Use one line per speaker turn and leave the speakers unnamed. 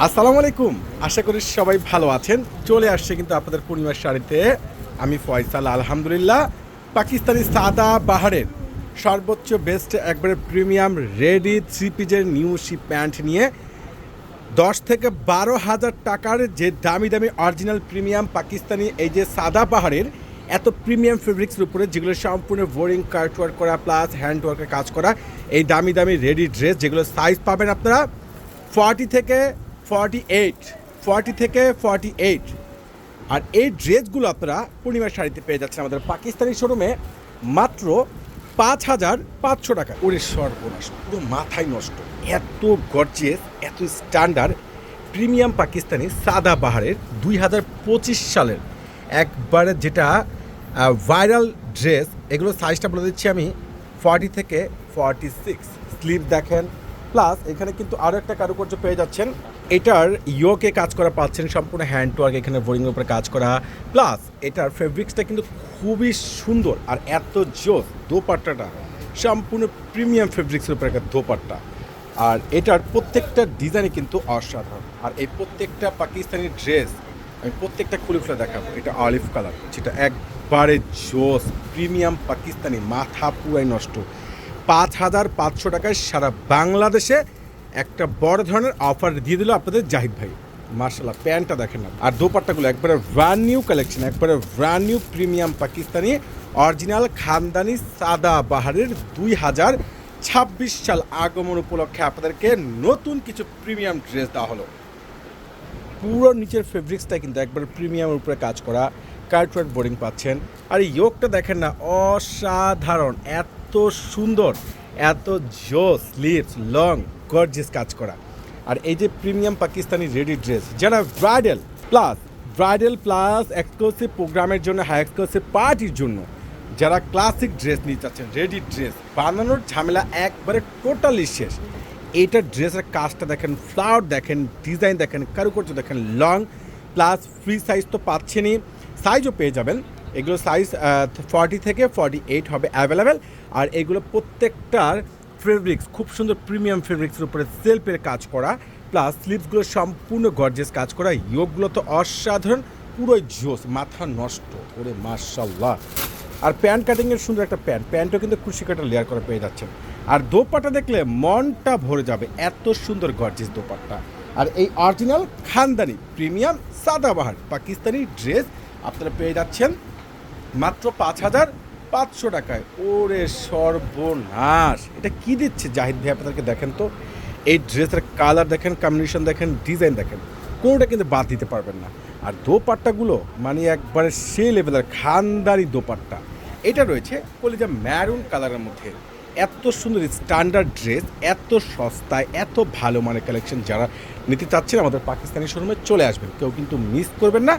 আসসালামু আলাইকুম। আশা করি সবাই ভালো আছেন। চলে আসছে কিন্তু আপনাদের পূর্ণিমার শাড়িতে। আমি ফয়সাল, আলহামদুলিল্লাহ। পাকিস্তানি সাদা বাহারের সর্বোচ্চ বেস্ট একবারে প্রিমিয়াম রেডি থ্রি পিজের নিউ শি প্যান্ট নিয়ে দশ থেকে বারো হাজার টাকার যে দামি দামি অরিজিনাল প্রিমিয়াম পাকিস্তানি এই যে সাদা পাহাড়ের এত প্রিমিয়াম ফেব্রিক্সের উপরে যেগুলো সম্পূর্ণ বোরিং কার্ট ওয়ার্ক করা প্লাস হ্যান্ড ওয়ার্কের কাজ করা, এই দামি দামি রেডি ড্রেস যেগুলো সাইজ পাবেন আপনারা ফর্টি থেকে ফর্টি এইট ফর্টি থেকে ফর্টি এইট আর এই ড্রেসগুলো আপনারা পূর্ণিমার শাড়িতে পেয়ে যাচ্ছেন আমাদের পাকিস্তানি শোরুমে মাত্র পাঁচ হাজার পাঁচশো টাকা। ওরে সর্বনাশ, পুরো মাথায় নষ্ট। এত গর্জিয়াস এত স্ট্যান্ডার্ড প্রিমিয়াম পাকিস্তানি সাদা বাহারের দুই হাজার পঁচিশ সালের একবারে যেটা ভাইরাল ড্রেস এগুলো সাইজটা বলে দিচ্ছি আমি ফর্টি থেকে ফর্টি সিক্স স্লিভ দেখেন প্লাস এখানে কিন্তু আরও একটা কারুকার্য পেয়ে যাচ্ছেন। এটার ইয়োকে কাজ করা পাচ্ছেন সম্পূর্ণ হ্যান্ড ওয়ার্ক এখানে বোরিংয়ের উপরে কাজ করা। প্লাস এটার ফেব্রিক্সটা কিন্তু খুবই সুন্দর আর এত জোস দোপাট্টাটা। সম্পূর্ণ প্রিমিয়াম ফেব্রিক্সের উপরে একটা দোপাট্টা। আর এটার প্রত্যেকটা ডিজাইনই কিন্তু অসাধারণ। আর এই প্রত্যেকটা পাকিস্তানি ড্রেস, আমি প্রত্যেকটা খুলে খুলে দেখাবো। এটা অলিভ কালার, যেটা একবারে জোস, প্রিমিয়াম পাকিস্তানি, মাথা পুরাই নষ্ট। পাঁচ হাজার পাঁচশো টাকায় সারা বাংলাদেশে একটা বড় ধরনের অফার দিয়ে দিল আপনাদের জাহিদ ভাই। মার্শাল্লাহ প্যান্টটা দেখেন না। আর দোপাট্টাগুলো একবারে ব্র্যান্ড নিউ কালেকশন একবারে brand new premium Pakistani original খানদানি সাদা বাহারের দুই হাজার ছাব্বিশ সাল আগমন উপলক্ষে আপনাদেরকে নতুন কিছু প্রিমিয়াম ড্রেস দেওয়া হলো। পুরো নিচের ফেব্রিক্সটা কিন্তু একবার প্রিমিয়ামের উপরে কাজ করা। কার্টওয়ার্ক বোর্ডিং পাচ্ছেন। আর এই ইয়োগটা দেখেন না, অসাধারণ, এত সুন্দর, এত জো স্লিভস লং, গর্জিয়াস কাজ করা। আর এই যে প্রিমিয়াম পাকিস্তানি রেডি ড্রেস যারা bridal plus bridal plus exclusive প্রোগ্রামের জন্য, হাই এক্সক্লুসিভ পার্টির জন্য যারা ক্লাসিক ড্রেস নিতে চাচ্ছেন, রেডি ড্রেস, বানানোর ঝামেলা একবারে টোটালি শেষ। এইটার ড্রেসের কাজটা দেখেন ফ্লাওয়ার দেখেন ডিজাইন দেখেন, কারুকার্য দেখেন, লং, প্লাস ফ্রি সাইজ তো পাচ্ছেনই। সাইজও পেয়ে যাবেন। এগুলো সাইজ ফর্টি থেকে ফর্টি এইট হবে অ্যাভেলেবেল আর এগুলো প্রত্যেকটার ফেব্রিক্স খুব সুন্দর প্রিমিয়াম ফেব্রিক্সের উপরে সেলফের কাজ করা। প্লাস স্লিভসগুলো সম্পূর্ণ গর্জেস কাজ করা। ইয়োগগুলো তো অসাধারণ, পুরোই জোস, মাথা নষ্ট। ওরে মার্শাল্লাহ আর প্যান্ট কাটিংয়ের সুন্দর একটা প্যান্ট প্যান্টও কিন্তু খুশি কাটা লেয়ার করে পেয়ে যাচ্ছে আর দোপাটা দেখলে মনটা ভরে যাবে, এত সুন্দর গর্জেস দোপাট্টা। আর এই অরিজিনাল খানদানি প্রিমিয়াম সাদাবাহার, পাকিস্তানি ড্রেস আপনারা পেয়ে যাচ্ছেন মাত্র পাঁচ হাজার পাঁচশো টাকায়। ওরে সর্বনাশ। এটা কি দিচ্ছে? জাহিদ ভাই, আপনাদেরকে দেখেন তো। এই ড্রেসের কালার দেখেন কম্বিনেশন দেখেন ডিজাইন দেখেন। কোনোটা কিন্তু বাদ দিতে পারবেন না। আর দোপাট্টাগুলো মানে একবারে সে লেভেলের খানদারি দোপাট্টা। এটা রয়েছে কলিজা ম্যারুন কালারের মধ্যে। এত সুন্দর স্ট্যান্ডার্ড ড্রেস এত সস্তায়, এত ভালো মানের কালেকশন যারা নিতে চাচ্ছেন আমাদের পাকিস্তানি শোরুমে চলে আসবেন। কেউ কিন্তু মিস করবেন না।